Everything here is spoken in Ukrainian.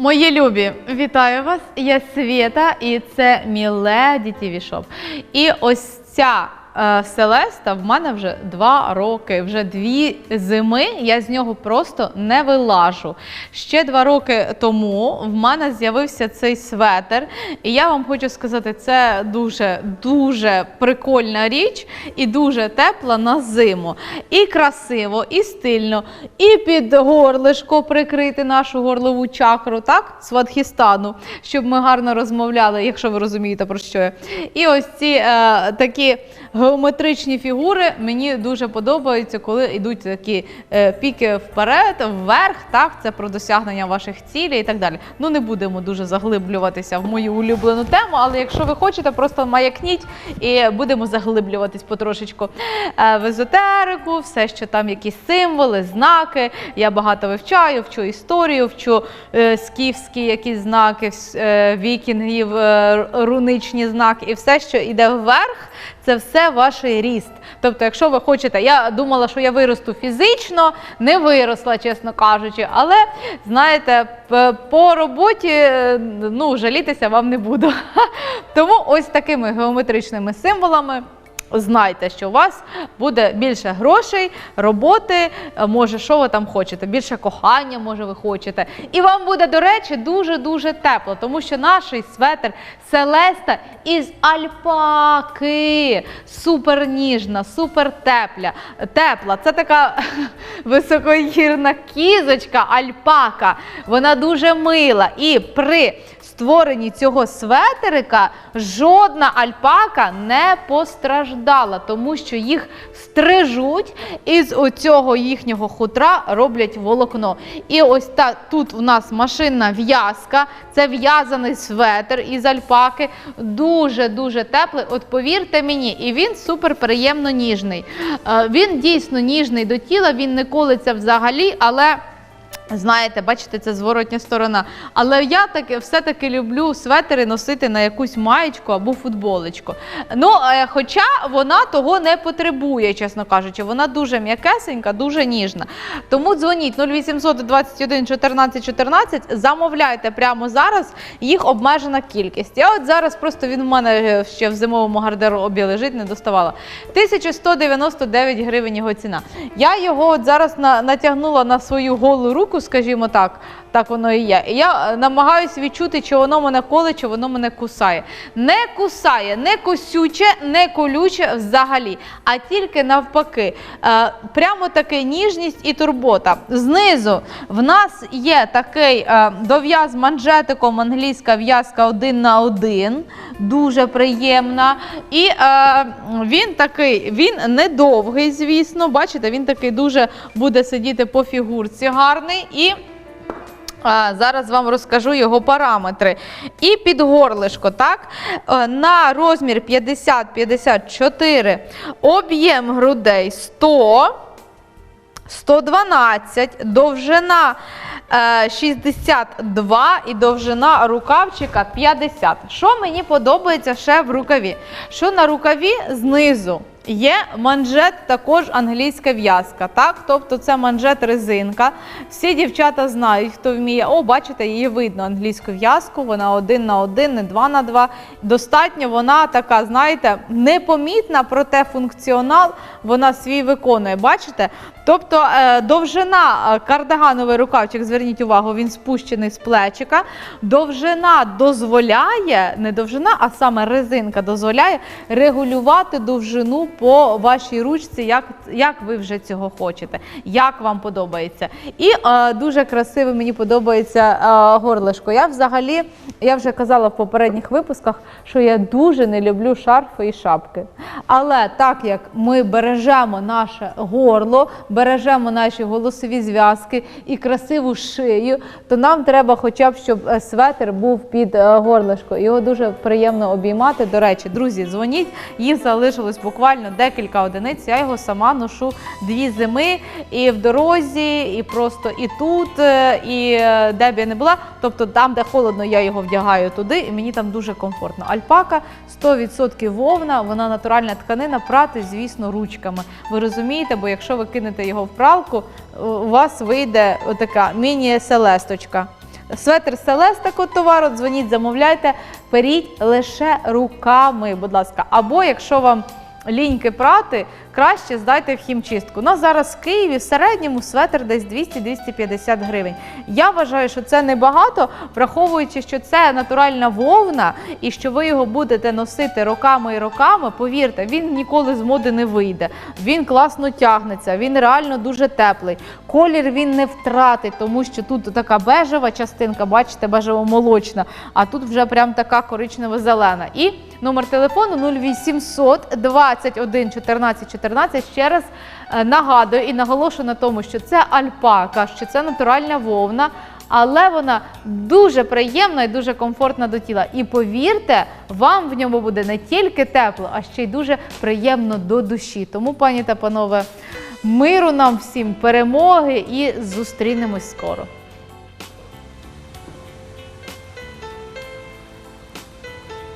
Мої любі, вітаю вас! Я Свєта, і це міле Леді ТВ І ось ця Селеста в мене вже два роки, вже дві зими. Я з нього просто не вилажу. Ще два роки тому в мене з'явився цей светр, і я вам хочу сказати, це дуже дуже прикольна річ і дуже тепла на зиму. І красиво, і стильно, і під горлишко прикрити нашу горлову чакру, так? Сватхістану, щоб ми гарно розмовляли, якщо ви розумієте про що я. І ось ці е, такі геометричні фігури мені дуже подобаються, коли йдуть такі е, піки вперед, вверх. Так, це про досягнення ваших цілей і так далі. Ну не будемо дуже заглиблюватися в мою улюблену тему, але якщо ви хочете, просто маякніть і будемо заглиблюватись потрошечку е, в езотерику, все, що там якісь символи, знаки. Я багато вивчаю, вчу історію, вчу е, скіфські якісь знаки, вікінгів, руничні знаки, і все, що йде вверх, це все ваш ріст. Тобто, якщо ви хочете, я думала, що я виросту фізично, не виросла, чесно кажучи, але знаєте, по роботі е, ну, жалітися вам не буду. Тому ось такими геометричними символами. Знайте, що у вас буде більше грошей, роботи, е, може, що ви там хочете, більше кохання, може, ви хочете. І вам буде, до речі, дуже-дуже тепло, тому що наш светр Селеста із альпаки. Супер ніжна, супер тепля. Тепла. Це така високогірна кізочка, альпака. Вона дуже мила. І при створенні цього светерика жодна альпака не постраждала, тому що їх стрижуть і з оцього їхнього хутра роблять волокно. І ось так тут у нас машинна в'язка, це в'язаний светр із альпаки, дуже дуже теплий. От повірте мені, і він супер приємно ніжний. Е, Він дійсно ніжний до тіла, він не колиться взагалі, але. Знаєте, бачите, це зворотня сторона. Але я таки все-таки люблю светери носити на якусь маєчку або футболочку. Ну, е, хоча вона того не потребує, чесно кажучи. Вона дуже м'якесенька, дуже ніжна. Тому дзвоніть 0800 21 14 14, замовляйте прямо зараз, їх обмежена кількість. Я от зараз просто він в мене ще в зимовому гардеробі лежить, не доставала. 1199 гривень його ціна. Я його от зараз на, натягнула на свою голу руку, скажімо так, так воно і є. Я е, намагаюся відчути, чи воно мене коле, чи воно мене кусає. Не кусає, не косюче, не колюче взагалі, а тільки навпаки. Е, прямо таки ніжність і турбота. Знизу в нас є такий е, дов'яз манжетиком, англійська в'язка один на один, дуже приємна. І він такий, він недовгий, звісно. Бачите, він такий дуже буде сидіти по фігурці гарний. Зараз вам розкажу його параметри. І під горлишко, так? Е, На розмір 50-54, об'єм грудей 100, 112, довжина е, 62 і довжина рукавчика 50. Що мені подобається ще в рукаві? Що на рукаві знизу є манжет, також англійська в'язка. Так? Тобто це манжет резинка. Всі дівчата знають, хто вміє. О, бачите, її видно англійську в'язку. Вона один на один, не два на два. Достатньо вона така, знаєте, непомітна, проте функціонал вона свій виконує. Бачите? Тобто е, довжина е, кардигановий рукавчик, зверніть увагу, він спущений з плечика. Довжина дозволяє, не довжина, а саме резинка дозволяє регулювати довжину по вашій ручці, як, як ви вже цього хочете, як вам подобається. І е, дуже красиво мені подобається е, горлишко. Я взагалі, я вже казала в попередніх випусках, що я дуже не люблю шарфи і шапки. Але так як ми бережемо наше горло, бережемо наші голосові зв'язки і красиву шию, то нам треба хоча б, щоб е, светр був під е, горлишко. Його дуже приємно обіймати. До речі, друзі, дзвоніть. Їх залишилось буквально декілька одиниць. Я його сама ношу дві зими і в дорозі, і просто і тут, е, і де б я не була. Тобто там, де холодно, я його вдягаю туди, і мені там дуже комфортно. Альпака 100% вовна, вона натуральна тканина, прати, звісно, ручками. Ви розумієте, бо якщо ви кинете його в пралку, у вас вийде отака міні-селесточка. Светр Селеста товару, дзвоніть, замовляйте, періть лише руками, будь ласка. Або якщо вам ліньки прати, краще здайте в хімчистку. У нас зараз в Києві в середньому светр десь 200-250 гривень. Я вважаю, що це небагато, враховуючи, що це натуральна вовна, і що ви його будете носити роками і роками. Повірте, він ніколи з моди не вийде. Він класно тягнеться, він реально дуже теплий. Колір він не втратить, тому що тут така бежева частинка, бачите, бежево-молочна, а тут вже прям така коричнево-зелена. І номер телефону 0800 21 14 14. Ще раз е, нагадую і наголошую на тому, що це альпака, що це натуральна вовна. Але вона дуже приємна і дуже комфортна до тіла. І повірте, вам в ньому буде не тільки тепло, а ще й дуже приємно до душі. Тому, пані та панове, миру нам всім, перемоги і зустрінемось скоро.